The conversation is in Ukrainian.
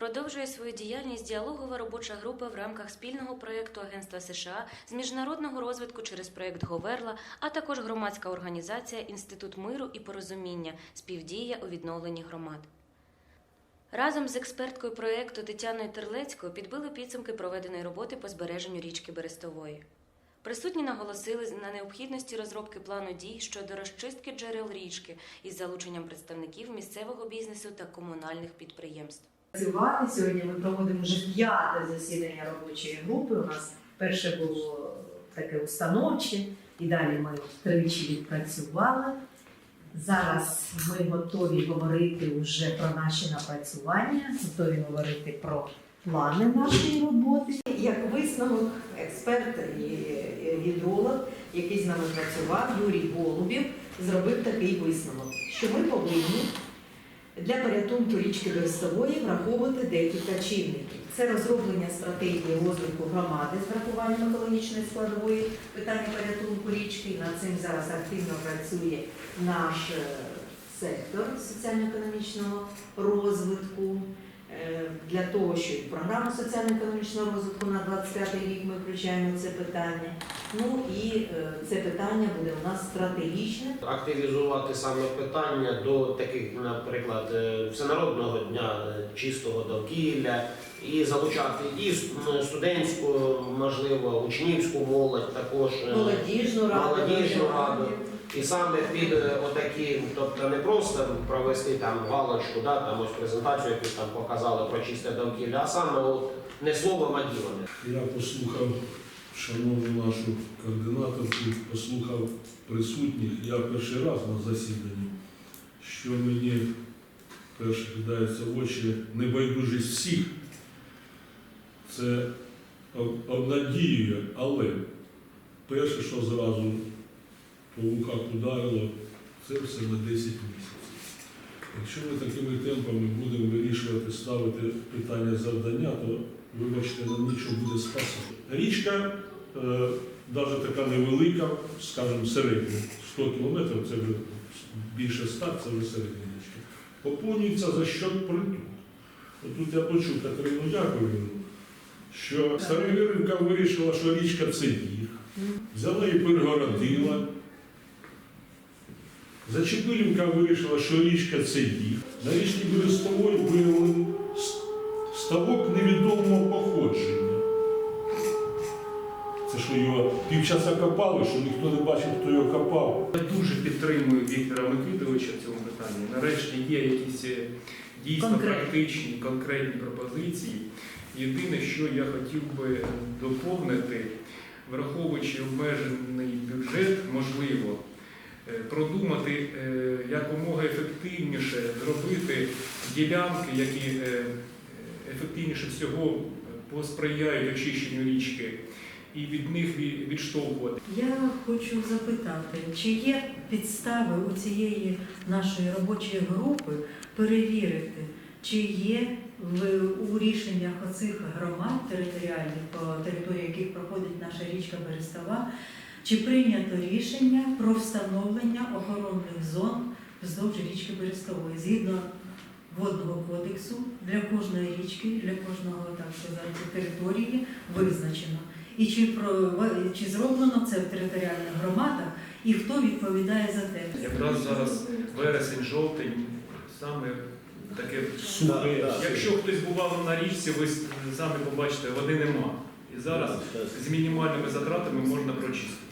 продовжує свою діяльність діалогова робоча група в рамках спільного проєкту Агентства США з міжнародного розвитку через проєкт Говерла, а також громадська організація Інститут миру і порозуміння співдія у відновленні громад. Разом з експерткою проєкту Тетяною Терлецькою підбили підсумки проведеної роботи по збереженню річки Берестової. Присутні наголосили на необхідності розробки плану дій щодо розчистки джерел річки із залученням представників місцевого бізнесу та комунальних підприємств. Працювати. Сьогодні ми проводимо вже п'яте засідання робочої групи. У нас перше було таке установче, і далі ми тричі відпрацювали. Зараз ми готові говорити вже про наші напрацювання, готові говорити про плани нашої роботи. Як висновок, експерт і гідролог, який з нами працював, Юрій Голубів, зробив такий висновок, що ми повинні для порятунку річки Берестової враховувати декілька чинників. Це розроблення стратегії розвитку громади з врахуванням екологічної складової питання порятунку річки. Над цим зараз активно працює наш е, сектор соціально-економічного розвитку. Е, Для того, що і в програму соціально-економічного розвитку на 25 рік ми включаємо це питання. Ну і е, це питання буде у нас стратегічним активізувати саме питання до таких, наприклад, е, всенародного дня чистого довкілля і залучати і студентську, можливо, учнівську молодь також. молодіжну раду. Молодіжну раду. І саме під е, отакі, тобто не просто провести там галочку, да, там ось презентацію, яку там показали про чисте довкілля, а саме от не словом, а ділом. Я послухав шановну нашу координаторку, послухав присутніх. Я перший раз на засіданні, що мені перше кидається в очі небайдужість всіх. Це об- обнадіює, але перше, що зразу по вухах ударило, це все на 10 місяців. Якщо ми такими темпами будемо вирішувати, ставити питання завдання, то вибачте, нам нічого буде спасати. Річка, е, навіть така невелика, скажімо, середня, 100 кілометрів, це вже більше 100, це вже середня річка. Поповнюється за счет притул. От Тут я почув Катерину Яковлівну, що Старовіренка вирішила, що річка це їх. Взяла і перегородила. Зачепилівка вирішила, що річка це їх. На річці Берестової виявили ставок невідомого походження. Це що його півчаса копали, що ніхто не бачив, хто його копав. Я дуже підтримую Віктора Микитовича в цьому питанні. Нарешті є якісь е, дійсно Конкретні. практичні, конкретні пропозиції. Єдине, що я хотів би доповнити, враховуючи обмежений бюджет, можливо, продумати е, якомога ефективніше зробити ділянки, які е, ефективніше всього посприяють очищенню річки, і від них відштовхувати. Я хочу запитати, чи є підстави у цієї нашої робочої групи перевірити, чи є у рішеннях оцих громад територіальних, по території яких проходить наша річка Берестова, чи прийнято рішення про встановлення охоронних зон вздовж річки Берестової згідно водного кодексу для кожної річки, для кожного так сказати території визначено. І чи про чи зроблено це в територіальних громадах, і хто відповідає за те? Якраз зараз вересень, жовтень, саме таке Сухе. Якщо хтось бував на річці, ви самі побачите, води нема. І зараз з мінімальними затратами можна прочистити.